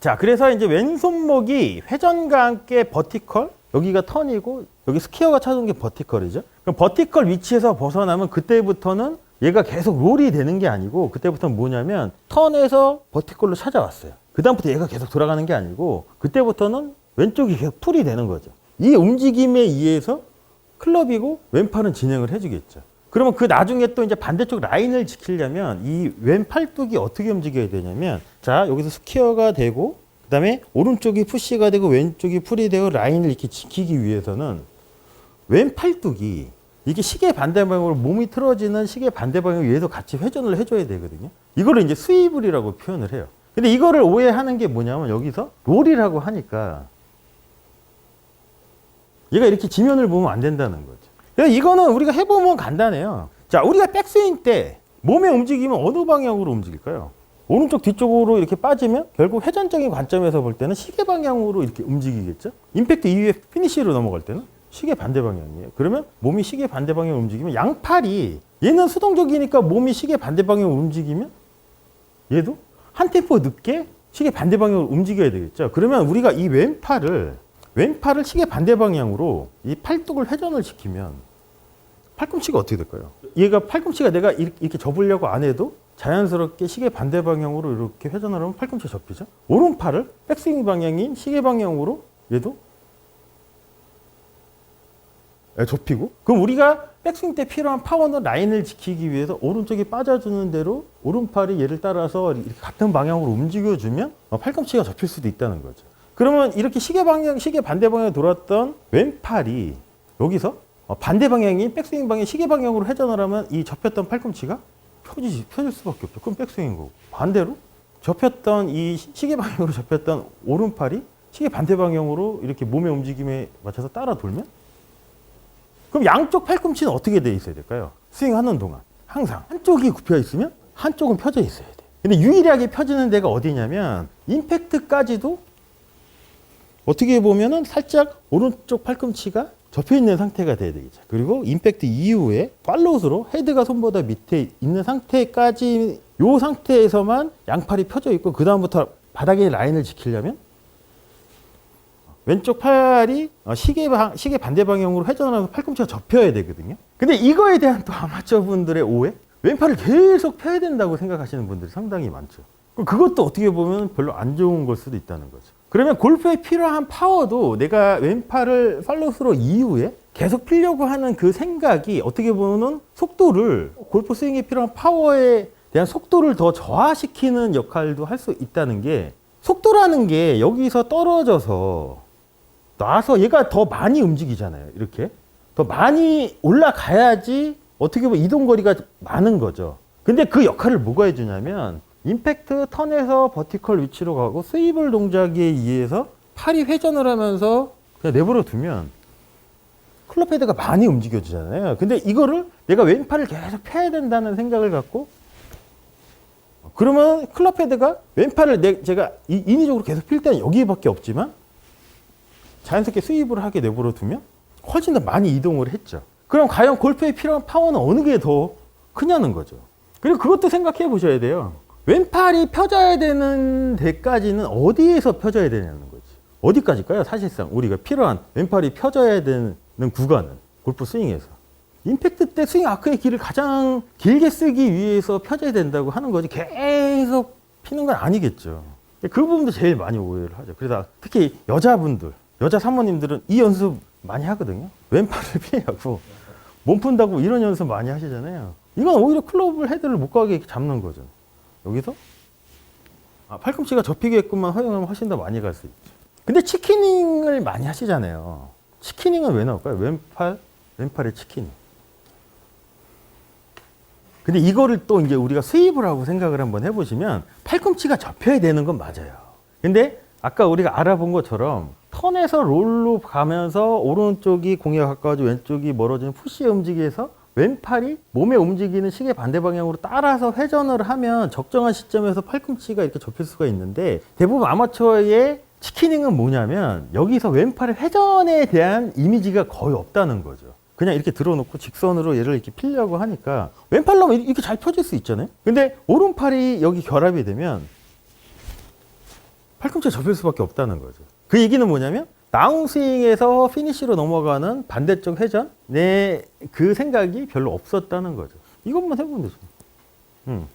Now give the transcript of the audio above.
자, 그래서 이제 왼손목이 회전과 함께 버티컬, 여기가 턴이고 여기 스퀘어가 찾은 게 버티컬이죠. 그럼 버티컬 위치에서 벗어나면 그때부터는 얘가 계속 롤이 되는 게 아니고 그때부터는 뭐냐면 턴에서 버티컬로 찾아왔어요. 그다음부터 얘가 계속 돌아가는 게 아니고 그때부터는 왼쪽이 계속 풀이 되는 거죠. 이 움직임에 의해서 클럽이고 왼팔은 진행을 해주겠죠. 그러면 그 나중에 또 이제 반대쪽 라인을 지키려면 이 왼팔뚝이 어떻게 움직여야 되냐면 자 여기서 스퀘어가 되고 그 다음에 오른쪽이 푸시가 되고 왼쪽이 풀이 되고 라인을 이렇게 지키기 위해서는 왼팔뚝이 이게 시계 반대 방향으로 몸이 틀어지는 시계 반대 방향 위에서 같이 회전을 해줘야 되거든요. 이거를 이제 스위블이라고 표현을 해요. 근데 이거를 오해하는 게 뭐냐면 여기서 롤이라고 하니까 얘가 이렇게 지면을 보면 안 된다는 거죠. 이거는 우리가 해보면 간단해요. 자, 우리가 백스윙 때 몸의 움직임은 어느 방향으로 움직일까요? 오른쪽 뒤쪽으로 이렇게 빠지면 결국 회전적인 관점에서 볼 때는 시계 방향으로 이렇게 움직이겠죠? 임팩트 이후에 피니시로 넘어갈 때는 시계 반대 방향이에요. 그러면 몸이 시계 반대 방향으로 움직이면 양팔이 얘는 수동적이니까 몸이 시계 반대 방향으로 움직이면 얘도 한 템포 늦게 시계 반대 방향으로 움직여야 되겠죠. 그러면 우리가 이 왼팔을 왼팔을 시계 반대 방향으로 이 팔뚝을 회전을 시키면 팔꿈치가 어떻게 될까요? 얘가 팔꿈치가 내가 이렇게 접으려고 안 해도 자연스럽게 시계 반대 방향으로 이렇게 회전을 하면 팔꿈치가 접히죠. 오른팔을 백스윙 방향인 시계 방향으로 얘도 예, 접히고 그럼 우리가 백스윙 때 필요한 파워는 라인을 지키기 위해서 오른쪽이 빠져주는 대로 오른팔이 얘를 따라서 같은 방향으로 움직여주면 어, 팔꿈치가 접힐 수도 있다는 거죠. 그러면 이렇게 시계 방향, 시계 반대 방향에 돌았던 왼팔이 여기서 어, 반대 방향인 백스윙 방향, 시계 방향으로 회전을 하면 이 접혔던 팔꿈치가 펴지지, 펴질 수밖에 없죠. 그럼 백스윙인 거고. 반대로 접혔던 이 시계 방향으로 접혔던 오른팔이 시계 반대 방향으로 이렇게 몸의 움직임에 맞춰서 따라 돌면 그럼 양쪽 팔꿈치는 어떻게 돼 있어야 될까요? 스윙하는 동안 항상 한쪽이 굽혀 있으면 한쪽은 펴져 있어야 돼. 근데 유일하게 펴지는 데가 어디냐면 임팩트까지도 어떻게 보면은 살짝 오른쪽 팔꿈치가 접혀 있는 상태가 돼야 되겠죠. 그리고 임팩트 이후에 팔로우스로 헤드가 손보다 밑에 있는 상태까지 요 상태에서만 양팔이 펴져 있고 그 다음부터 바닥의 라인을 지키려면 왼쪽 팔이 어, 시계, 방, 시계 반대 방향으로 회전하면서 팔꿈치가 접혀야 되거든요. 근데 이거에 대한 또 아마추어 분들의 오해? 왼팔을 계속 펴야 된다고 생각하시는 분들이 상당히 많죠. 그것도 어떻게 보면 별로 안 좋은 걸 수도 있다는 거죠. 그러면 골프에 필요한 파워도 내가 왼팔을 팔로스로 이후에 계속 피려고 하는 그 생각이 어떻게 보면 속도를 골프 스윙에 필요한 파워에 대한 속도를 더 저하시키는 역할도 할 수 있다는 게 속도라는 게 여기서 떨어져서 나서 얘가 더 많이 움직이잖아요. 이렇게 더 많이 올라가야지 어떻게 보면 이동 거리가 많은 거죠. 근데 그 역할을 뭐가 해주냐면 임팩트 턴에서 버티컬 위치로 가고 스위블 동작에 의해서 팔이 회전을 하면서 그냥 내버려 두면 클럽 헤드가 많이 움직여지잖아요. 근데 이거를 내가 왼팔을 계속 펴야 된다는 생각을 갖고 그러면 클럽 헤드가 왼팔을 내, 제가 이- 인위적으로 계속 필 때는 여기밖에 없지만 자연스럽게 스윕을 하게 내버려 두면 훨씬 더 많이 이동을 했죠. 그럼 과연 골프에 필요한 파워는 어느 게 더 크냐는 거죠. 그리고 그것도 생각해 보셔야 돼요. 왼팔이 펴져야 되는 데까지는 어디에서 펴져야 되냐는 거지. 어디까지일까요? 사실상 우리가 필요한 왼팔이 펴져야 되는 구간은 골프 스윙에서. 임팩트 때 스윙 아크의 길을 가장 길게 쓰기 위해서 펴져야 된다고 하는 거지 계속 피는 건 아니겠죠. 그 부분도 제일 많이 오해를 하죠. 그래서 특히 여자분들, 여자 사모님들은 이 연습 많이 하거든요. 왼팔을 피하고 몸 푼다고 이런 연습 많이 하시잖아요. 이건 오히려 클럽을 헤드를 못 가게 잡는 거죠. 여기서 아, 팔꿈치가 접히게끔만 허용하면 훨씬 더 많이 갈 수 있죠. 근데 치키닝을 많이 하시잖아요. 치키닝은 왜 나올까요? 왼팔, 왼팔의 치키닝. 근데 이거를 또 이제 우리가 수입을 하고 생각을 한번 해보시면 팔꿈치가 접혀야 되는 건 맞아요. 근데 아까 우리가 알아본 것처럼 턴에서 롤로 가면서 오른쪽이 공에 가까워지고 왼쪽이 멀어지는 푸시에 움직여서 왼팔이 몸에 움직이는 시계 반대 방향으로 따라서 회전을 하면 적정한 시점에서 팔꿈치가 이렇게 접힐 수가 있는데 대부분 아마추어의 치키닝은 뭐냐면 여기서 왼팔의 회전에 대한 이미지가 거의 없다는 거죠. 그냥 이렇게 들어놓고 직선으로 얘를 이렇게 피려고 하니까 왼팔로 하면 이렇게 잘 펴질 수 있잖아요. 근데 오른팔이 여기 결합이 되면 팔꿈치가 접힐 수밖에 없다는 거죠. 그 얘기는 뭐냐면 다운스윙에서 피니시로 넘어가는 반대쪽 회전 내 그 생각이 별로 없었다는 거죠. 이것만 해보면 되죠. 음.